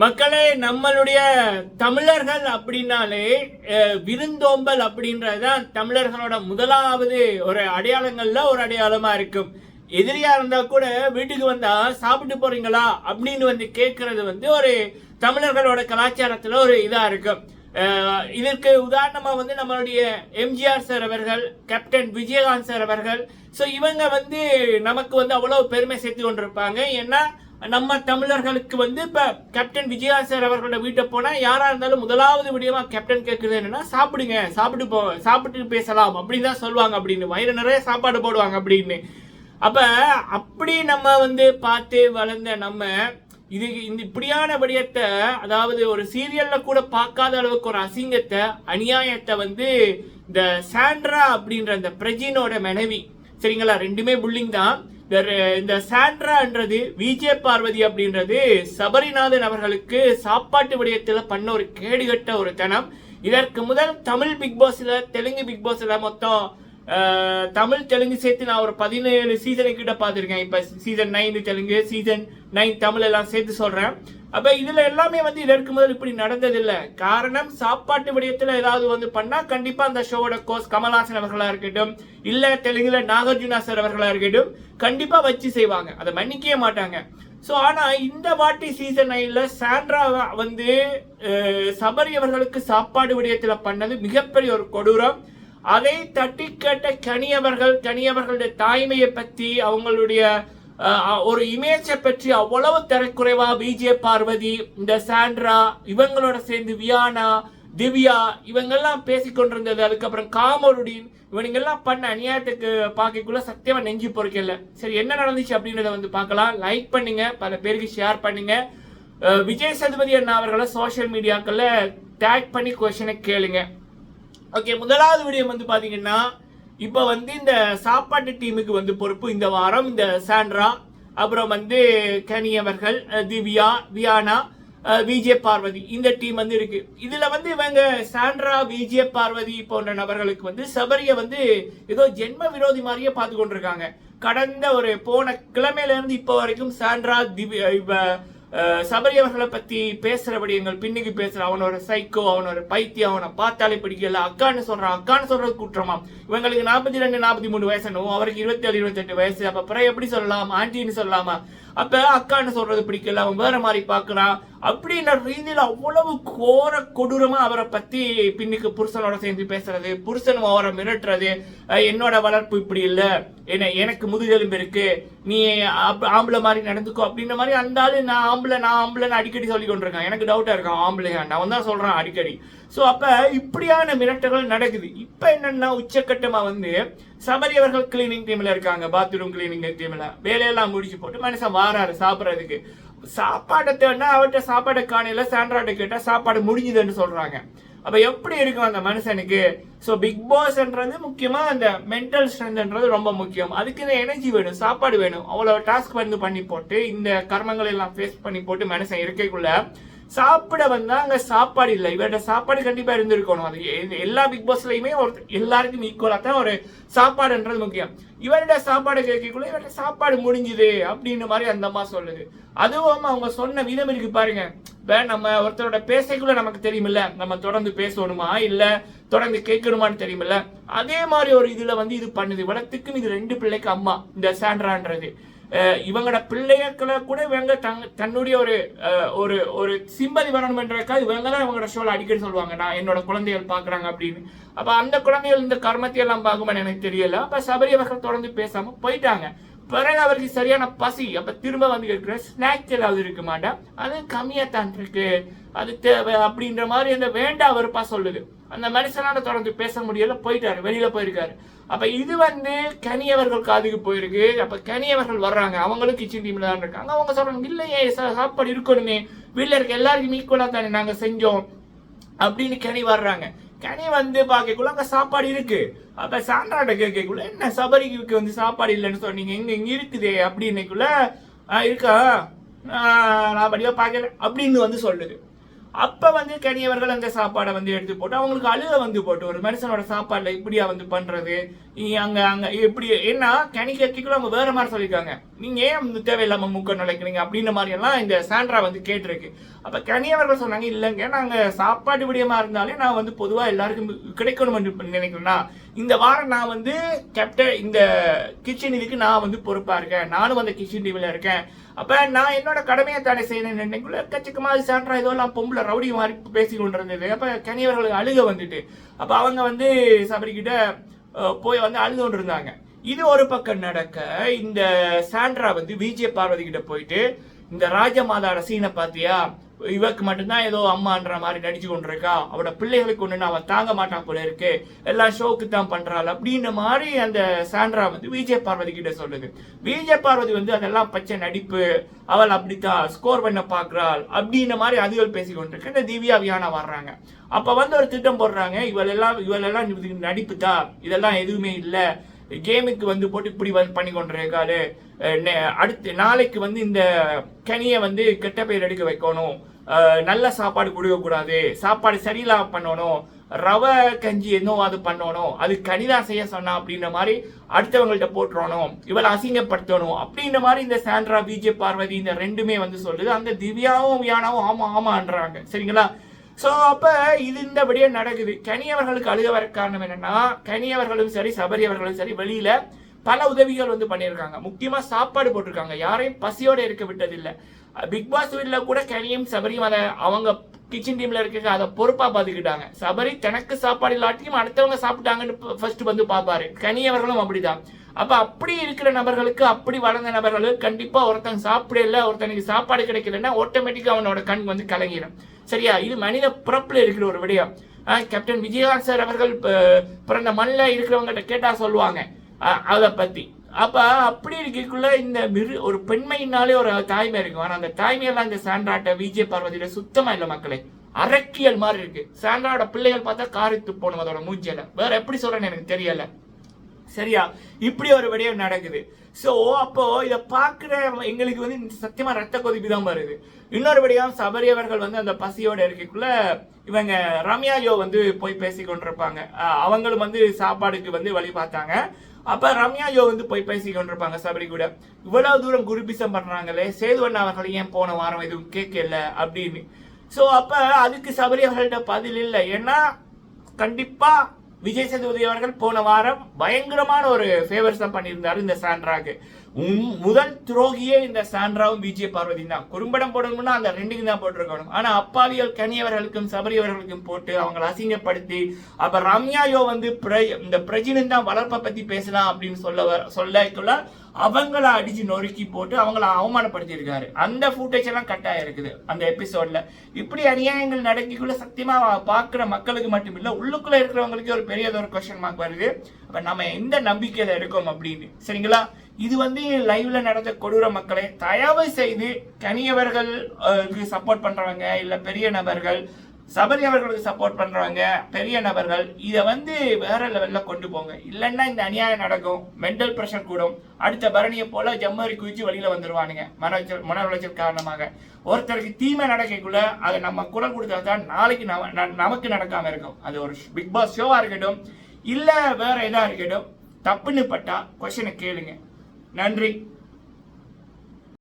மக்களே நம்மளுடைய தமிழர்கள் அப்படின்னாலே விருந்தோம்பல் அப்படின்றதுதான் தமிழர்களோட முதலாவது ஒரு அடையாளங்கள்ல ஒரு அடையாளமா இருக்கும். எதிரியா இருந்தா கூட வீட்டுக்கு வந்தா சாப்பிட்டு போறீங்களா? அப்படின்னு வந்து கேட்கறது வந்து ஒரு தமிழர்களோட கலாச்சாரத்துல ஒரு இதா இருக்கும். இதற்கு உதாரணமா வந்து நம்மளுடைய எம்ஜிஆர் சார் அவர்கள் கேப்டன் விஜயகாந்த் சார் அவர்கள். ஸோ இவங்க வந்து நமக்கு வந்து அவ்வளவு பெருமை சேர்த்து கொண்டிருப்பாங்க. ஏன்னா நம்ம தமிழர்களுக்கு வந்து இப்போ கேப்டன் விஜயாசர் சார் அவர்களோட வீட்டை போனால் யாராக இருந்தாலும் முதலாவது விடயமா கேப்டன் கேட்குறது என்னன்னா சாப்பிடுங்க சாப்பிட்டு போ சாப்பிட்டு பேசலாம் அப்படின்னு தான் சொல்லுவாங்க அப்படின்னு. வயிறு நிறைய சாப்பாடு போடுவாங்க அப்படின்னு. அப்போ அப்படி நம்ம வந்து பார்த்து வளர்ந்த நம்ம இது இந்த இப்படியான விடயத்தை அதாவது ஒரு சீரியல்ல கூட பார்க்காத அளவுக்கு ஒரு அசிங்கத்தை அநியாயத்தை வந்து இந்த சாண்ட்ரா அப்படின்ற அந்த பிரஜினோட மனைவி சரிங்களா? ரெண்டுமே புல்லிங் தான். இந்த ரெ- இந்த சாண்ட்ரான்றது பார்வதி அப்படின்றது சபரிநாதன் அவர்களுக்கு சாப்பாட்டு விடயத்தில் பண்ண ஒரு கேடுகட்ட ஒரு தனம். இதற்கு முதல் தமிழ் பிக் பாஸ்ல தெலுங்கு பிக் பாஸ்ல மொத்தம் தமிழ் தெலுங்கு சேர்த்து நான் ஒரு பதினேழு சீசனுக்கிட்ட பார்த்துருக்கேன். இப்போ season nine Telugu season nine Tamil எல்லாம் சேர்த்து சொல்றேன். அப்ப இதுல எல்லாமே வந்து இதற்கு முதல் இப்படி நடந்ததில்லை. காரணம் சாப்பாட்டு விடயத்துல ஏதாவது வந்து பண்ணா கண்டிப்பா அந்த ஷோவோட கோர்ஸ் கமல்ஹாசன் அவர்களா இருக்கட்டும் இல்ல தெலுங்குல நாகார்ஜுனா சார் அவர்களா இருக்கட்டும் கண்டிப்பா வச்சு செய்வாங்க. அதை மன்னிக்கவே மாட்டாங்க. ஸோ ஆனா இந்த வாட்டி சீசன் நைன்ல சாண்ட்ரா வந்து சபரி அவர்களுக்கு சாப்பாடு விடயத்துல பண்ணது மிகப்பெரிய ஒரு கொடூரம். அதை தட்டி கேட்ட கனியவர்கள் கனியவர்களுடைய தாய்மையை பத்தி அவங்களுடைய ஒரு இமேஜை பற்றி அவ்வளவு தரக்குறைவா விஜே பார்வதி இந்த சாண்ட்ரா இவங்களோட சேர்ந்து வியானா திவ்யா இவங்கெல்லாம் பேசிக்கொண்டிருந்தது அதுக்கப்புறம் காமருடின் இவனுங்கெல்லாம் பண்ண அநியாயத்துக்கு பார்க்கக்குள்ள சத்தியமா நெஞ்சு பொறுக்கல. சரி என்ன நடந்துச்சு அப்படின்றத வந்து பார்க்கலாம். லைக் பண்ணுங்க பல பேருக்கு ஷேர் பண்ணுங்க. விஜய் சதுபதி அண்ணா அவர்களை சோஷியல் மீடியாக்கள்ல டேக் பண்ணி கொஸ்டினை கேளுங்க. ஓகே முதலாவது வீடியோ வந்து பாத்தீங்கன்னா இப்போ வந்து இந்த சாப்பாட்டு டீமுக்கு வந்து பொறுப்பு. இந்த வாரம் இந்த சாண்ட்ரா அப்புறம் வந்து கனி அவர்கள் திவ்யா வியானா விஜே பார்வதி இந்த டீம் வந்து இருக்கு. இதுல வந்து இவங்க சாண்ட்ரா விஜே பார்வதி போன்ற நபர்களுக்கு வந்து சபரிய வந்து ஏதோ ஜென்ம விரோதி மாதிரியே பார்த்து கொண்டிருக்காங்க. கடந்த ஒரு போன கிழமையில இருந்து இப்போ வரைக்கும் சாண்ட்ரா திவ்யா சபரி அவர்களை பத்தி பேசுகிறபடி எங்கள் பின்னுக்கு பேசுற அவன் ஒரு சைக்கோ அவன் ஒரு பைத்தியம் அவனை பார்த்தாலே பிடிக்கல. அக்கான்னு சொல்றான். அக்கான்னு சொல்றது குற்றமாம் இவங்களுக்கு நாற்பத்தி ரெண்டு நாற்பத்தி மூணு வயசு என்னவோ? அவருக்கு இருபத்தி ஏழு இருபத்தெட்டு வயசு. அப்ப பிறகு எப்படி சொல்லலாம்? ஆண்டின்னு சொல்லலாமா? அப்ப அக்கான்னு சொல்றது பிடிக்கல. அவன் வேற மாதிரி பாக்குறான் அப்படின்ற ரீதியில அவ்வளவு கோர கொடூரமா அவரை பத்தி பின்னுக்கு புருஷனோட சேர்ந்து பேசுறது புருஷனும் அவரை மிரட்டுறது என்னோட வளர்ப்பு இப்படி இல்லை. என்ன எனக்கு முதுகெலும்பு இருக்கு. நீ ஆப்- ஆம்பளை மாதிரி நடந்துக்கோ அப்படின்ற மாதிரி அந்த ஆளு நான் ஆம்பளை நான் ஆம்பளைன்னு அடிக்கடி சொல்லி கொண்டிருக்கேன். எனக்கு டவுட்டா இருக்கான் ஆம்பளையா நான் தான் சொல்கிறேன் அடிக்கடி. ஸோ அப்ப இப்படியான மிரட்டல்கள் நடக்குது. இப்ப என்னன்னா உச்சக்கட்டமா வந்து சபரி அவர்கள் கிளீனிங் டீம்ல இருக்காங்க. பாத்ரூம் கிளீனிங் டீம்ல வேலையெல்லாம் முடிச்சு போட்டு மனுஷன் வாராரு சாப்பிட்றதுக்கு. சாப்பாடை தேடினா அவர்கிட்ட சாப்பாடு காணையில சாண்ட்ராட்டை கேட்டா சாப்பாடு முடிஞ்சுதுன்னு சொல்றாங்க. அப்போ எப்படி இருக்கும் அந்த மனுஷனுக்கு? ஸோ பிக் பாஸ்ன்றது முக்கியமாக அந்த மென்டல் ஸ்ட்ரென்த்ன்றது ரொம்ப முக்கியம். அதுக்கு இந்த எனர்ஜி வேணும் சாப்பாடு வேணும். அவ்வளோ டாஸ்க் வந்து பண்ணி போட்டு இந்த கர்மங்களை எல்லாம் ஃபேஸ் பண்ணி போட்டு மனுஷன் இருக்கைக்குள்ள சாப்பிட வந்தா அங்க சாப்பாடு இல்லை. இவர்கிட்ட சாப்பாடு கண்டிப்பா இருந்திருக்கணும். அது எல்லா பிக் பாஸ்லயுமே ஒரு எல்லாருக்கும் ஈக்குவலா தான் ஒரு சாப்பாடுன்றது முக்கியம். இவர்கிட்ட சாப்பாடு கேட்கக்குள்ள இவர்கிட்ட சாப்பாடு முடிஞ்சுது அப்படின்ற மாதிரி அந்த அம்மா சொல்லுது. அதுவும் அவங்க சொன்ன விதம் இருக்கு பாருங்க. இப்ப நம்ம ஒருத்தரோட பேசக்குள்ள நமக்கு தெரியுமில்ல. நம்ம தொடர்ந்து பேசணுமா இல்ல தொடர்ந்து கேட்கணுமான்னு தெரியுமில்ல. அதே மாதிரி ஒரு இதுல வந்து இது பண்ணுது. இவளத்துக்குன்னு இது ரெண்டு பிள்ளைக்கு அம்மா இந்த சாண்ட்ரான்றது. இவங்களோட பிள்ளைகளை கூட இவங்க தங் தன்னுடைய ஒரு ஒரு ஒரு சிம்பதி வரணும்ன்றக்கா இவங்க தான் இவங்களோட ஷோல அடிக்கடி சொல்லுவாங்க. நான் என்னோட குழந்தைகள் பாக்குறாங்க அப்படின்னு. அப்ப அந்த குழந்தைகள் இந்த கர்மத்தையெல்லாம் பார்க்குமான்னு எனக்கு தெரியல. அப்ப சபரி அவர்கள் தொடர்ந்து பேசாம போயிட்டாங்க. பிறகு அவருக்கு சரியான பசி அப்ப திரும்ப வந்து இருக்கிற ஸ்நாக்ஸ் ஏதாவது இருக்க மாட்டேன் அது கம்மியா தான் இருக்கு. அது தேவை அப்படின்ற மாதிரி அந்த வேண்டா வெறுப்பாக சொல்லுது. அந்த மனுஷனால் தொடர்ந்து பேச முடியல போயிட்டாரு வெளியில் போயிருக்காரு. அப்போ இது வந்து கனியவர்கள் காதுக்கு போயிருக்கு. அப்போ கனியவர்கள் வர்றாங்க. அவங்களும் கிச்சன் டீமில் தான் இருக்காங்க. அவங்க சொல்கிறாங்க இல்லையே சாப்பாடு இருக்கணுமே. வீட்டில் இருக்க எல்லாருக்கும் ஈக்குவலாக தானே நாங்கள் செஞ்சோம். அப்படின்னு கனி வர்றாங்க. கனி வந்து பார்க்கக்குள்ள அங்கே சாப்பாடு இருக்கு. அப்போ சாண்டாட்ட கேட்கக்குள்ள என்ன சபரிக்கு வந்து சாப்பாடு இல்லைன்னு சொன்னீங்க? இங்கே இங்கே இருக்குதே. அப்படின்னுக்குள்ள "ஆ, இருக்கா? நான் படியாக பார்க்கல. அப்படின்னு வந்து சொல்லுது. அப்ப வந்து கனியவர்கள் அந்த சாப்பாடை வந்து எடுத்து போட்டு அவங்களுக்கு அழுக வந்து போட்டு ஒரு மனுஷனோட சாப்பாடுல இப்படியா வந்து பண்றது? இ- அங்க அங்க எப்படி ஏன்னா கனி கத்திக்குள்ள அவங்க வேற மாதிரி சொல்லியிருக்காங்க. நீங்க ஏன் வந்து தேவையில்லாம மூக்க நுழைக்கிறீங்க? அப்படின்ற மாதிரி எல்லாம் இந்த சாண்ட்ரா வந்து கேட்டிருக்கு. அப்ப கனியவர்கள் சொன்னாங்க இல்லைங்க நாங்க சாப்பாடு விடயமா இருந்தாலே நான் வந்து பொதுவா எல்லாருக்கும் கிடைக்கணும் என்று நினைக்கிறேன்னா இந்த வாரம் நான் வந்து கேப்டன் இந்த கிச்சன் இதுக்கு நான் வந்து பொறுப்பாக இருக்கேன். நானும் அந்த கிச்சன் டிவியில் இருக்கேன். அப்போ நான் என்னோட கடமையை தானே செய்யணும் நினைக்கல கச்சிக்கமா சான்றா இதெல்லாம் பொம்பளை ரவுடி மாதிரி பேசி கொண்டிருந்தது. அப்போ கனியவர்களுக்கு அழுக வந்துட்டு அப்போ அவங்க வந்து சபரிக்கிட்ட போய் வந்து அழுது கொண்டு இருந்தாங்க இது ஒரு பக்கம் நடக்க இந்த சாண்ட்ரா வந்து விஜய பார்வதி கிட்ட போயிட்டு இந்த ராஜமாதாட சீனை பார்த்தியா? இவக்கு மட்டும்தான் ஏதோ அம்மான்ற மாதிரி நடிச்சு கொண்டிருக்கா. அவட பிள்ளைகளுக்கு ஒன்று அவன் தாங்க மாட்டான் போல இருக்கு. எல்லாம் ஷோக்கு தான் பண்றாள் அப்படின்ற மாதிரி அந்த சாண்ட்ரா வந்து விஜய் பார்வதி கிட்ட சொல்லுது. விஜய் பார்வதி வந்து அதெல்லாம் பச்சை நடிப்பு அவள் அப்படித்தான் ஸ்கோர் பண்ண பாக்குறாள் அப்படின்ற மாதிரி அதுகள் பேசி கொண்டிருக்கு. இந்த திவ்யா வியானா வர்றாங்க. அப்ப வந்து ஒரு திட்டம் போடுறாங்க. இவள் எல்லாம் இவள் எல்லாம் நடிப்பு தான் இதெல்லாம் எதுவுமே இல்லை. கேமுக்கு வந்து போட்டு இப்படி வந்து பண்ணி கொண்டிருக்காரு அடுத்து நாளைக்கு வந்து இந்த கனியை வந்து கெட்ட பெயர் எடுக்க வைக்கணும். நல்ல சாப்பாடு கொடுக்கக்கூடாது. சாப்பாடு சரியில்லாம பண்ணணும். ரவை கஞ்சி என்னவோ அது பண்ணணும். அது கனிதான் செய்ய சொன்னா அப்படின்ற மாதிரி அடுத்தவங்கள்ட்ட போட்டுறணும். இவளை அசிங்கப்படுத்தணும் அப்படின்ற மாதிரி இந்த சாண்ட்ரா பிஜே பார்வதி இந்த ரெண்டுமே வந்து சொல்லுது. அந்த திவ்யாவும் வியானாவும் ஆமா ஆமான்றாங்க. சரிங்களா? சோ அப்போ இது இந்த நடக்குது. நடக்குது கனியவர்களுக்கு அழுக வர காரணம் என்னன்னா கனியவர்களும் சரி சபரி அவர்களும் சரி வெளியில பல உதவிகள் வந்து பண்ணியிருக்காங்க. முக்கியமாக சாப்பாடு போட்டிருக்காங்க. யாரையும் பசியோடு இருக்க விட்டதில்லை. பிக் பாஸ் வீட்டில் கூட கனியும் சபரியும் அதை அவங்க கிச்சன் டீம்ல இருக்க அதை பொறுப்பா பாத்துக்கிட்டாங்க சபரி தனக்கு சாப்பாடு இல்லாட்டியும் அடுத்தவங்க சாப்பிட்டாங்கன்னு ஃபர்ஸ்ட் வந்து பாப்பாரு கனியவர்களும் அப்படிதான். அப்ப அப்படி இருக்கிற நபர்களுக்கு அப்படி வளர்ந்த நபர்களுக்கு கண்டிப்பா ஒருத்தன் சாப்பிடல ஒருத்தனுக்கு சாப்பாடு கிடைக்கலன்னா ஆட்டோமேட்டிக்கா அவனோட கண் வந்து கலங்கிடும் சரியா? இது மனித பிறப்புல இருக்கிற ஒரு விடயம். ஆஹ் கேப்டன் விஜயகாந்த் சார் அவர்கள் பிறந்த மண்ணில் இருக்கிறவங்ககிட்ட கேட்டா சொல்லுவாங்க. அஹ் அதை பத்தி. அப்ப அப்படி இருக்கக்குள்ள இந்த மிரு ஒரு பெண்மையினாலே ஒரு தாய்மை இருக்கும் ஆனால் அந்த தாய்மையெல்லாம் இந்த சாண்ட்ராட்ட விஜய் பார்வதியில சுத்தமா இல்லை மக்களே. அரக்கியல் மாதிரி இருக்கு. சாண்ட்ராவோட பிள்ளைகள் பார்த்தா காரித்து போகணும் அதோட மூஞ்சியில. வேற எப்படி சொல்றேன்னு எனக்கு தெரியல. சரியா? இப்படி ஒரு விடயம் நடக்குது. ஸோ அப்போ இதை பார்க்குற எங்களுக்கு வந்து சத்தியமாக சத்தியமா ரத்த கொதிப்பு தான் வருது. இன்னொரு விடயம் சபரி அவர்கள் வந்து அந்த பசியோட இருக்கக்குள்ள இவங்க ரம்யா யோ வந்து போய் பேசி கொண்டிருப்பாங்க. அவங்களும் வந்து சாப்பாடுக்கு வந்து வழி பார்த்தாங்க. அப்ப ரம்யா யோ வந்து போய் பேசி கொண்டிருப்பாங்க சபரி கூட. இவ்வளவு தூரம் குருபிசம் பண்றாங்களே சேதுவண்ணா அவர்கள் ஏன் போன வாரம் எதுவும் கேட்கல அப்படின்னு. ஸோ அப்ப அதுக்கு சபரி அவர்கள்ட்ட பதில் இல்லை. ஏன்னா கண்டிப்பா விஜய் சேதுபதி அவர்கள் போன வாரம் பயங்கரமான ஒரு ஃபேவர்ஸ் தான் பண்ணியிருந்தார் இந்த சாண்ட்ராக்கு முதல் துரோகியே இந்த சாண்ட்ராவும் பிஜே பார்வதி தான். குறும்படம் போடணும்னா அந்த ரெண்டுக்கும் தான் போட்டிருக்கணும். ஆனா அப்பாவியல் கனியவர்களுக்கும் சபரி அவர்களுக்கும் போட்டு அவங்களை அசிங்கப்படுத்தி அப்ப ரம்யாயோ வந்து பிர- இந்த பிரஜினன் தான் வளர்ப்பை பத்தி பேசலாம் அப்படின்னு சொல்ல வர- சொல்லக்குள்ள அவங்கள அடிச்சு நொறுக்கி போட்டு அவங்கள அவமானப்படுத்தி இருக்காரு அந்த ஃபுட்டேஜ் எல்லாம் கட்டாயம் இருக்குது அந்த எபிசோட்ல இப்படி அநியாயங்கள் நடக்கிக்குள்ள சத்தியமா பாக்குற மக்களுக்கு மட்டும் இல்ல உள்ளுக்குள்ள இருக்கிறவங்களுக்கு ஒரு பெரிய ஒரு கொஸ்டின் மார்க் வருது. அப்ப நம்ம எந்த நம்பிக்கையில இருக்கோம் அப்படின்னு. சரிங்களா? இது வந்து லைவ்ல நடந்த கொடூர மக்களை தயவு செய்து கனியவர்கள் சப்போர்ட் பண்றவங்க இல்ல பெரிய நபர்கள் சபரி அவர்களுக்கு சப்போர்ட் பண்றவங்க பெரிய நபர்கள் இதை வந்து வேற லெவல்ல கொண்டு போங்க. இல்லைன்னா இந்த அநியாயம் நடக்கும் மென்டல் ப்ரெஷர் கூடும். அடுத்த பரணியை போல ஜம்மரி குதிச்சு வெளியில வந்துருவானுங்க மன உளைச்சல் மன உளைச்சல் காரணமாக. ஒருத்தருக்கு தீமை நடக்கக்குள்ள அதை நம்ம குரல் கொடுத்தா தான் நாளைக்கு நம- ந- நமக்கு நடக்காம இருக்கும். அது ஒரு பிக் பாஸ் ஷோவா இருக்கட்டும் இல்ல வேற எதா இருக்கட்டும் தப்புன்னு பட்டா கொஸ்டினை கேளுங்க. நன்றி.